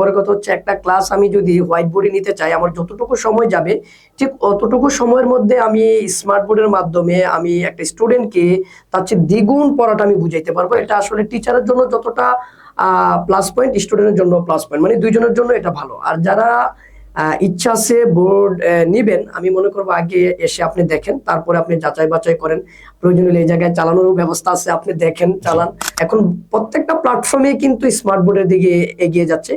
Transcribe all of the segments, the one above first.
বড় কথা হচ্ছে একটা ক্লাস আমি যদি হোয়াইট বোর্ডে নিতে চাই আমার যতটুকু সময় যাবে ঠিক অতটুকু সময়ের মধ্যে আমি স্মার্ট বোর্ডের মাধ্যমে আমি একটা স্টুডেন্টকে তার চেয়ে দ্বিগুণ পড়াটা আমি বুঝাইতে পারব। এটা আসলে টিচারের জন্য যতটা প্লাস পয়েন্ট স্টুডেন্টের জন্য প্লাস পয়েন্ট মানে দুইজনের জন্য এটা ভালো। আর যারা ইচ্ছা আছে বোর্ড নিবেন আমি মনে করব আগে এসে আপনি দেখেন তারপরে আপনি যাচাই বাছাই করেন। প্রয়োজন হলে এই জায়গায় চালানোরও ব্যবস্থা আছে আপনি দেখেন চালান। এখন প্রত্যেকটা প্ল্যাটফর্মে কিন্তু স্মার্ট বোর্ডের দিকে এগিয়ে যাচ্ছে।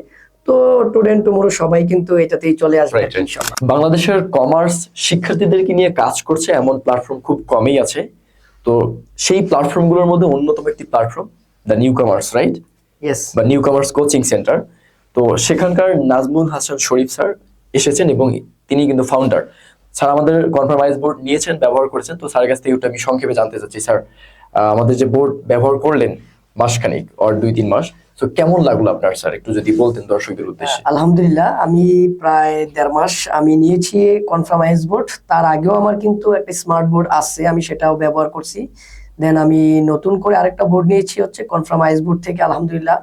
তো স্টুডেন্ট টুমোরো সবাই কিন্তু এটাতেই চলে আসবে বাংলাদেশের কমার্স শিক্ষার্থীদেরকে নিয়ে কাজ করছে? এমন প্ল্যাটফর্ম খুব কমই আছে। তো সেই প্ল্যাটফর্মগুলোর মধ্যে অন্যতম একটি platform the new commerce right yes বা নিউ কমার্স কোচিং সেন্টার তো সেখানকার নাজমুল হাসান শরীফ স্যার এসেছেন এবং তিনি কিন্তু ফাউন্ডার স্যার আমাদের কনফার্মাইজ বোর্ড নিয়েছেন ব্যবহার করেছেন। তো স্যারের কাছ থেকে একটু আমি সংক্ষেপে জানতে চাচ্ছি। স্যার আমাদের যে বোর্ড ব্যবহার করলেন মাসখানিক অর দুই তিন মাস। তো কেমন লাগল আপনার স্যার একটু যদি বলতেন দর্শকদের উদ্দেশ্যে। আলহামদুলিল্লাহ আমি প্রায় দেড় মাস আমি নিয়েছি কনফার্মাইজ বোর্ড তার আগেও আমার কিন্তু একটা স্মার্ট বোর্ড আছে আমি সেটাও ব্যবহার করছি। দেন আমি নতুন করে আরেকটা বোর্ড নিয়েছি হচ্ছে কনফার্মাইজ বোর্ড থেকে আলহামদুলিল্লাহ।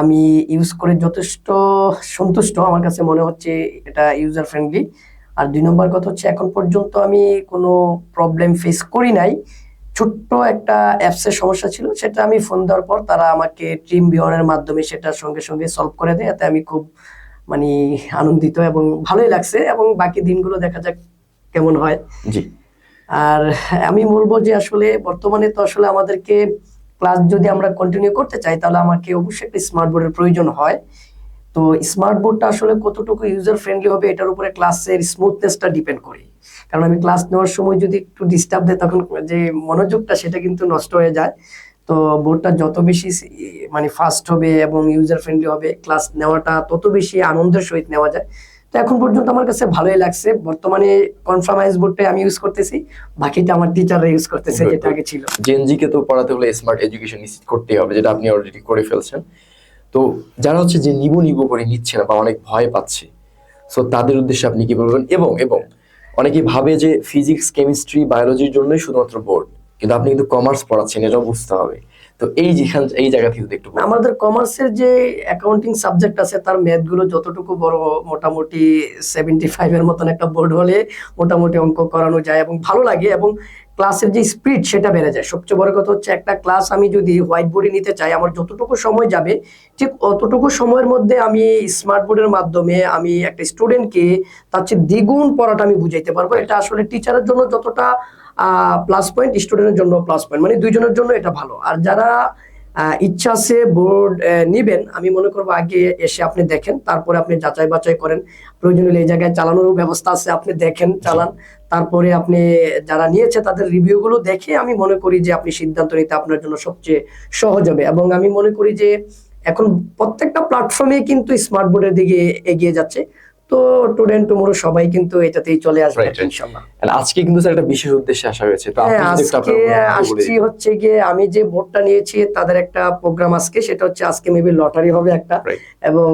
আমি ইউজ করে যথেষ্ট সন্তুষ্ট আমার কাছে মনে হচ্ছে এটা ইউজার ফ্রেন্ডলি আর দুই নম্বর কথা হচ্ছে এখন পর্যন্ত আমি কোনো প্রবলেম ফেস করি নাই। ছোট্ট একটা অ্যাপসের সমস্যা ছিল সেটা আমি ফোন দেওয়ার পর তারা আমাকে ট্রিম বিওয়ারের মাধ্যমে সেটা সঙ্গে সঙ্গে সলভ করে দেয়। এতে আমি খুব মানে আনন্দিত এবং ভালোই লাগছে এবং বাকি দিনগুলো দেখা যাক কেমন হয়। জি। আর আমি বলব যে আসলে বর্তমানে তো আসলে আমাদেরকে ক্লাস যদি আমরা কন্টিনিউ করতে চাই তাহলে আমাকে অবশ্যই একটা স্মার্ট বোর্ডের প্রয়োজন হয়। তো স্মার্ট বোর্ডটা আসলে কতটুকু ইউজার ফ্রেন্ডলি হবে এটার উপরে ক্লাসের স্মুথনেসটা ডিপেন্ড করে। কারণ আমি ক্লাস নেওয়ার সময় যদি একটু ডিস্টার্ব দেয় তখন যে মনোযোগটা সেটা কিন্তু নষ্ট হয়ে যায়। তো বোর্ডটা যত বেশি মানে ফাস্ট হবে এবং ইউজার ফ্রেন্ডলি হবে ক্লাস নেওয়াটা তত বেশি আনন্দের সহিত নেওয়া যায়। তো এখন পর্যন্ত আমার কাছে ভালোই লাগছে। বর্তমানে কনফার্মাইজ বোর্ডটাই আমি ইউজ করতেছি বাকিটা আমার টিচাররা ইউজ করতেছে যেটা আগে ছিল। জেনজিকে তো পড়াতে হলে স্মার্ট এডুকেশন নিশ্চিত করতেই হবে যেটা আপনি অলরেডি করে ফেলছেন। তো যারা হচ্ছে যে নিবু নিবু করে নিচ্ছে না বা অনেক ভয় পাচ্ছে সো তাদের উদ্দেশ্যে আপনি কি বলবেন? এবং এবং অনেকে ভাবে যে ফিজিক্স কেমিস্ট্রি বায়োলজির জন্যই শুধুমাত্র বোর্ড কিন্তু আপনি কিন্তু কমার্স পড়াচ্ছেন, এটাও বুঝতে হবে। তো এই যেখান এই জায়গা থেকে একটু আমাদের কমার্সের যে অ্যাকাউন্টিং সাবজেক্ট আছে, তার ম্যাথগুলো যতটুকু বড়, মোটামুটি সেভেন্টি ফাইভ এর মতন একটা বোর্ড হলে মোটামুটি অঙ্ক করানো যায় এবং ভালো লাগে এবং ক্লাসের যে স্পিড সেটা বেড়ে যায়। সবচেয়ে বড় কথা হচ্ছে, একটা ক্লাস আমি যদি হোয়াইট বোর্ডে নিতে চাই, আমার যতটুকু সময় যাবে, ঠিক অতটুকু সময়ের মধ্যে আমি স্মার্ট বোর্ডের মাধ্যমে আমি একটা স্টুডেন্টকে তার চেয়ে দ্বিগুণ পড়াটা আমি বুঝাইতে পারব। এটা আসলে টিচারের জন্য যতটা প্লাস পয়েন্ট স্টুডেন্টের জন্য প্লাস পয়েন্ট মানে দুইজনের জন্য এটা ভালো। আর যারা ইচ্ছা আছে বোর্ড নিবেন আমি মনে করব আগে এসে আপনি দেখেন তারপরে আপনি যাচাই বাছাই করেন। প্রয়োজন হলে এই জায়গায় চালানোরও ব্যবস্থা আছে আপনি দেখেন চালান। তারপরে আপনি যারা নিয়েছে তাদের রিভিউগুলো দেখে আমি মনে করি যে আপনি সিদ্ধান্ত নিতে আপনার জন্য সবচেয়ে সহজ হবে। এবং আমি মনে করি যে এখন প্রত্যেকটা প্ল্যাটফর্মে কিন্তু স্মার্ট বোর্ডের দিকে এগিয়ে যাচ্ছে। তো স্টুডেন্ট টুমোরো সবাই কিন্তু এটাতেই চলে আসবে Right, right. আজকে কিন্তু স্যার একটা বিশেষ উদ্দেশ্যে আসা হয়েছে। তো হ্যাঁ আপনি আজকে আসছি হচ্ছে গিয়ে আমি যে বোর্ডটা নিয়েছি তাদের একটা প্রোগ্রাম আজকে সেটা হচ্ছে আজকে মেবি লটারি হবে একটা। এবং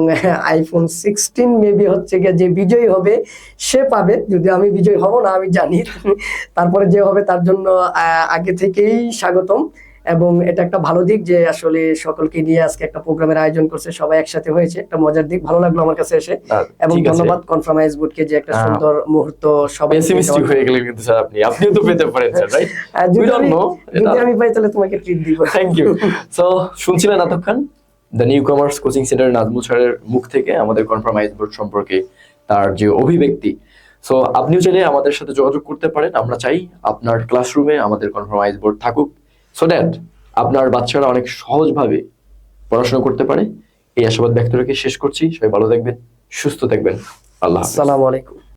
আইফোন সিক্সটিন মেবি হচ্ছে গিয়ে যে বিজয়ী হবে সে পাবে। যদি আমি বিজয়ী হব না আমি জানি। তারপরে যে হবে তার জন্য আহ, আগে থেকেই স্বাগতম। এবং এটা একটা ভালো দিক যে আসলে সকলকে নিয়ে আজকে একটা প্রোগ্রামের আয়োজন করছে সবাই একসাথে হয়েছে একটা মজার দিক ভালো লাগল আমার কাছে এসে। এবং ধন্যবাদ কনফার্মাইজ বোর্ডকে যে একটা। সুন্দর মুহূর্ত সবাই পেসিমিস্টিক হয়ে গেলেন কিন্তু স্যার আপনি আপনিও তো পেতে পারেন স্যার রাইট don't আমি- know. যদি আমি পাই তাহলে তোমাকে ট্রিট দিব। থ্যাংক ইউ সো শুনছিলেন এতক্ষণ the new commerce coaching centre Nazmul স্যারের মুখ থেকে আমাদের কনফার্মাইজ বোর্ড সম্পর্কে তার যে অভিব্যক্তি। সো আপনিও চাইলে আমাদের সাথে যোগাযোগ করতে পারেন আমরা চাই আপনার ক্লাসরুমে আমাদের কনফার্মাইজ বোর্ড থাকুক। সো দ্যাট আপনার বাচ্চারা অনেক সহজভাবে পড়াশোনা করতে পারে। এই আশাবাদ ব্যক্ত রেখে শেষ করছি। সবাই ভালো থাকবেন, সুস্থ থাকবেন। আল্লাহ। আসসালামু আলাইকুম।